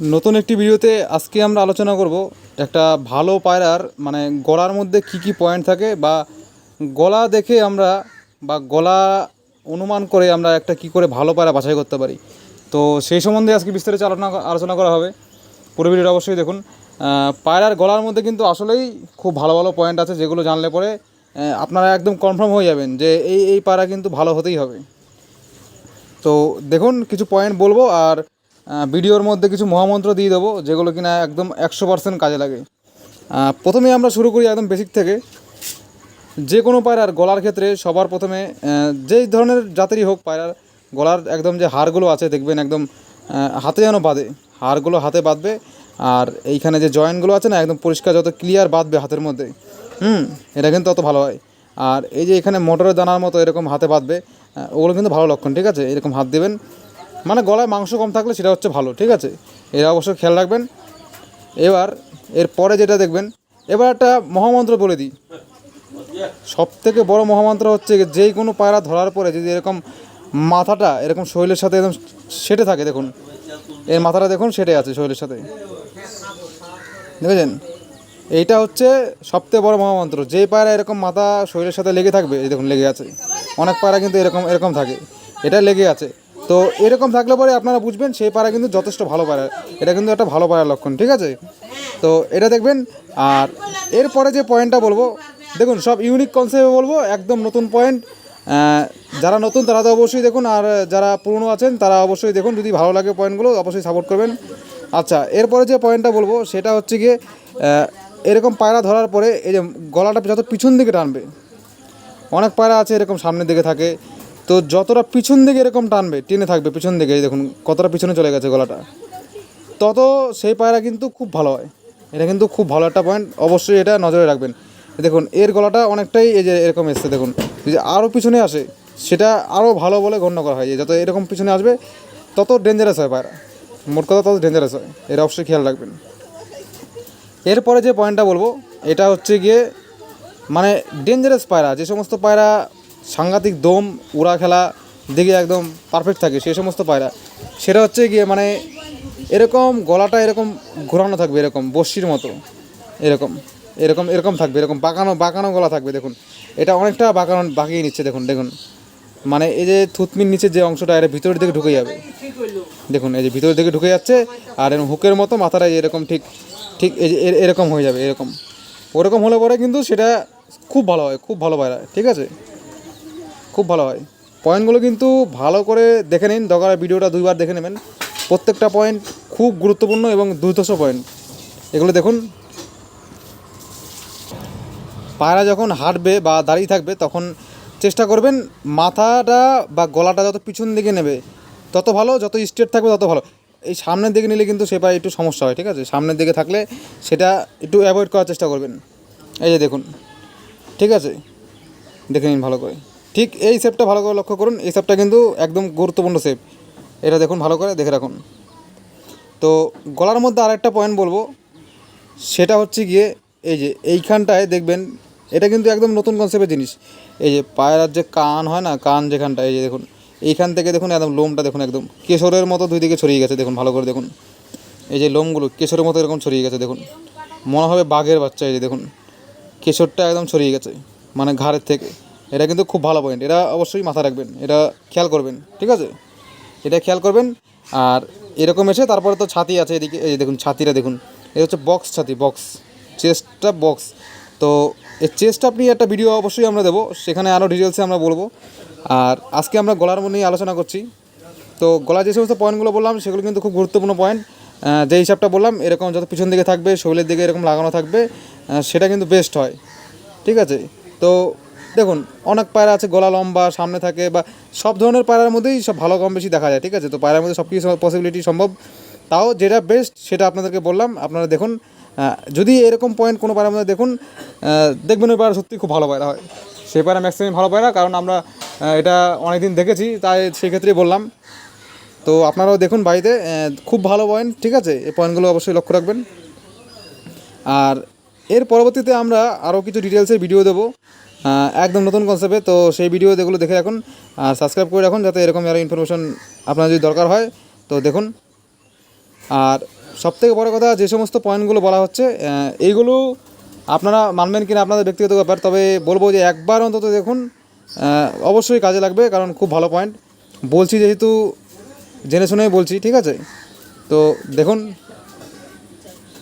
নতুন একটি ভিডিওতে আজকে আমরা আলোচনা করব একটা ভালো পায়রার মানে গলার মধ্যে কি কি পয়েন্ট থাকে বা গলা দেখে আমরা বা গলা অনুমান করে আমরা একটা কি করে ভালো পায়রা বাছাই করতে পারি। তো সেই সম্বন্ধে আজকে বিস্তারিত আলোচনা আলোচনা করা হবে। পুরো ভিডিওটা অবশ্যই দেখুন। পায়রার গলার মধ্যে কিন্তু আসলেই খুব ভালো ভালো পয়েন্ট আছে যেগুলো জানলে পরে আপনারা একদম কনফার্ম হয়ে যাবেন যে এই এই পায়রা কিন্তু ভালো হতেই হবে। তো দেখুন, কিছু পয়েন্ট বলব আর ভিডিওর মধ্যে কিছু মহামন্ত্র দিয়ে দেবো, যেগুলো কিনা একদম একশো পার্সেন্ট কাজে লাগে। প্রথমে আমরা শুরু করি একদম বেসিক থেকে। যে কোনো পায়রার গলার ক্ষেত্রে সবার প্রথমে যেই ধরনের জাতেরই হোক পায়রার গলার একদম যে হাড়গুলো আছে, দেখবেন একদম হাতে যেন বাঁধে। হাড়গুলো হাতে বাঁধবে, আর এইখানে যে জয়েন্টগুলো আছে না, একদম পরিষ্কার যত ক্লিয়ার বাঁধবে হাতের মধ্যে, হুম, এটা কিন্তু অত ভালো হয়। আর এই যে এখানে মোটরের দানার মতো এরকম হাতে বাঁধবে ওগুলো কিন্তু ভালো লক্ষণ, ঠিক আছে? এরকম হাত দেবেন মানে গলায় মাংস কম থাকলে সেটা হচ্ছে ভালো, ঠিক আছে? এরা অবশ্যই খেয়াল রাখবেন। এবার, এর পরে যেটা দেখবেন, এবার একটা মহামন্ত্র বলে দিই। সব থেকে বড় মহামন্ত্র হচ্ছে যে কোনো পায়রা ধরার পরে যদি এরকম মাথাটা, এরকম শরীরের সাথে একদম সেটে থাকে, দেখুন। এর মাথাটা দেখুন, সেটে আছে শরীরের সাথে। দেখেছেন? এইটা হচ্ছে সবথেকে বড় মহামন্ত্র। যেই পায়রা এরকম মাথা শরীরের সাথে লেগে থাকবে দেখুন, লেগে আছে। অনেক পায়রা কিন্তু এরকম এরকম থাকে। এটা লেগে আছে। তো এরকম থাকলে পরে আপনারা বুঝবেন সেই পায়রা কিন্তু যথেষ্ট ভালো পায়রা এটা কিন্তু একটা ভালো পাড়ার লক্ষণ, ঠিক আছে? তো এটা দেখবেন, আর এরপরে যে পয়েন্টটা বলব, দেখুন, সব ইউনিক কনসেপ্টে বলব, একদম নতুন পয়েন্ট যারা নতুন, তারা তো অবশ্যই দেখুন, আর যারা পুরনো আছেন, তারা অবশ্যই দেখুন, যদি ভালো লাগে পয়েন্টগুলো, অবশ্যই সাপোর্ট করবেন। আচ্ছা এরপরে যে পয়েন্টটা বলব, সেটা হচ্ছে গিয়ে এরকম পায়রা ধরার পরে, এই যে গলাটা যত পিছন দিকে টানবে, অনেক পায়রা আছে এরকম সামনের দিকে থাকে। তো যতটা পিছন দিকে এরকম টানবে, টেনে থাকবে পিছন দিকে দেখুন কতটা পিছনে চলে গেছে গলাটা। তত সেই পায়রা কিন্তু খুব ভালো হয়। এটা কিন্তু খুব ভালো একটা পয়েন্ট অবশ্যই এটা নজরে রাখবেন। দেখুন, এর গলাটা অনেকটাই এই যে এরকম এসছে, দেখুন। যদি আরও পিছনে আসে, সেটা আরও ভালো বলে গণ্য করা হয় যত এরকম পিছনে আসবে, তত ডেঞ্জারাস হয় পায়রা। মোট কথা তত ডেঞ্জারাস হয়, এটা অবশ্যই খেয়াল রাখবেন। এরপরে যে পয়েন্টটা বলব, এটা হচ্ছে গিয়ে মানে ডেঞ্জারাস পায়রা, যে সমস্ত পায়রা সাংঘাতিক দম, উড়া খেলা দিকে একদম পারফেক্ট থাকে, সেই সমস্ত পায়রা। সেটা হচ্ছে গিয়ে মানে এরকম গলাটা এরকম ঘোরানো থাকবে, এরকম বস্যির মতো। এরকম এরকম এরকম থাকবে, এরকম বাঁকানো বাঁকানো গলা থাকবে, দেখুন। এটা অনেকটা বাঁকানো, বাঁকিয়ে নিচ্ছে, দেখুন দেখুন। মানে এই যে থুতমির নিচে যে অংশটা, এটা ভিতরের দিকে ঢুকে যাবে। দেখুন, এই যে ভিতরের দিকে ঢুকে যাচ্ছে, আর এরকম হুকের মতো মাথাটা এরকম ঠিক ঠিক এই যে এর- এরকম হয়ে যাবে, এরকম। ওরকম হলে পরে কিন্তু সেটা খুব ভালো হয়, খুব ভালো পায়রা, ঠিক আছে? খুব ভালো হয়। পয়েন্টগুলো কিন্তু ভালো করে দেখে নিন, দরকার ভিডিওটা দুইবার দেখে নেবেন। প্রত্যেকটা পয়েন্ট খুব গুরুত্বপূর্ণ এবং দুর্ধর্ষ পয়েন্ট এগুলো দেখুন। পায়রা যখন হাঁটবে বা দাঁড়িয়ে থাকবে, তখন চেষ্টা করবেন মাথাটা বা গলাটা যত পিছন দিকে নেবে, তত ভালো, যত স্ট্রেট থাকবে তত ভালো। এই সামনের দিকে নিলে কিন্তু সে একটু সমস্যা হয়, ঠিক আছে? সামনের দিকে থাকলে সেটা একটু অ্যাভয়েড করার চেষ্টা করবেন। এই যে দেখুন, ঠিক আছে? দেখে নিন ভালো করে। ঠিক এই সেপটা ভালো করে লক্ষ্য করুন। এই শেপটা কিন্তু একদম গুরুত্বপূর্ণ সেপ এটা দেখুন ভালো করে, দেখে রাখুন। তো গলার মধ্যে আরেকটা পয়েন্ট বলব। সেটা হচ্ছে গিয়ে এই যে এইখানটায় দেখবেন, এটা কিন্তু একদম নতুন কনসেপ্টের জিনিস। এই যে পায়রার যে কান হয় না, কান যেখানটা, এই যে দেখুন। এইখান থেকে দেখুন একদম লোমটা দেখুন একদম। কেশরের মতো দুই দিকে ছড়িয়ে গেছে, দেখুন ভালো করে দেখুন। এই যে লোমগুলো, কেশরের মতো এরকম ছড়িয়ে গেছে, দেখুন। মনে হবে বাঘের বাচ্চা, এই যে দেখুন। কেশরটা একদম ছড়িয়ে গেছে মানে ঘাড়ের থেকে। এটা কিন্তু খুব ভালো পয়েন্ট এটা অবশ্যই মাথা রাখবেন। এটা খেয়াল করবেন, ঠিক আছে? এটা খেয়াল করবেন। আর এরকম এসে তারপরে তো ছাতি আছে এদিকে, এই দেখুন, ছাতিটা দেখুন। এটা হচ্ছে বক্স ছাতি বক্স চেস্টটা বক্স তো এই চেস্টটা আপনি একটা ভিডিও অবশ্যই আমরা দেবো, সেখানে আরও ডিটেলসে আমরা বলব। আর আজকে আমরা গলার নিয়ে আলোচনা করছি। তো গলা যে সমস্ত পয়েন্টগুলো বললাম, সেগুলো কিন্তু খুব গুরুত্বপূর্ণ পয়েন্ট যে হিসাবটা বললাম, এরকম যত পিছন দিকে থাকবে শরীরের দিকে এরকম লাগানো থাকবে সেটা কিন্তু বেস্ট হয়। ঠিক আছে? তো দেখুন, অনেক পায়রা আছে, গলা লম্বা, সামনে থাকে বা সব ধরনের পায়রার মধ্যেই সব ভালো কম বেশি দেখা যায়, ঠিক আছে? তো পায়রার মধ্যে সব কিছু পসিবিলিটি সম্ভব। তাও যেটা বেস্ট সেটা আপনাদেরকে বললাম, আপনারা দেখুন যদি এরকম পয়েন্ট কোনো পায়রার মধ্যে দেখুন দেখবেন ওই পায়রা সত্যি খুব ভালো পায়রা হয়। সেই পায়রা ম্যাক্সিমাম ভালো পায়রা, কারণ আমরা এটা অনেক দিন দেখেছি, তাই সেই ক্ষেত্রেই বললাম। তো আপনারাও দেখুন বাড়িতে খুব ভালো পয়েন্ট ঠিক আছে? এই পয়েন্টগুলো অবশ্যই লক্ষ্য রাখবেন। আর এর পরবর্তীতে আমরা আরও কিছু ডিটেলসের ভিডিও দেবো। একদম নতুন কনসেপ্টে তো সেই ভিডিও যেগুলো দেখে রাখুন, আর সাবস্ক্রাইব করে রাখুন, যাতে এরকম আরও ইনফরমেশন আপনার যদি দরকার হয়, তো দেখুন। আর সবথেকে বড় কথা, যে সমস্ত পয়েন্টগুলো বলা হচ্ছে এইগুলো আপনারা মানবেন কিনা আপনাদের ব্যক্তিগত ব্যাপার, তবে বলব যে একবার অন্তত দেখুন অবশ্যই কাজে লাগবে, কারণ খুব ভালো পয়েন্ট বলছি যেহেতু, জেনে শুনেই বলছি, ঠিক আছে? তো দেখুন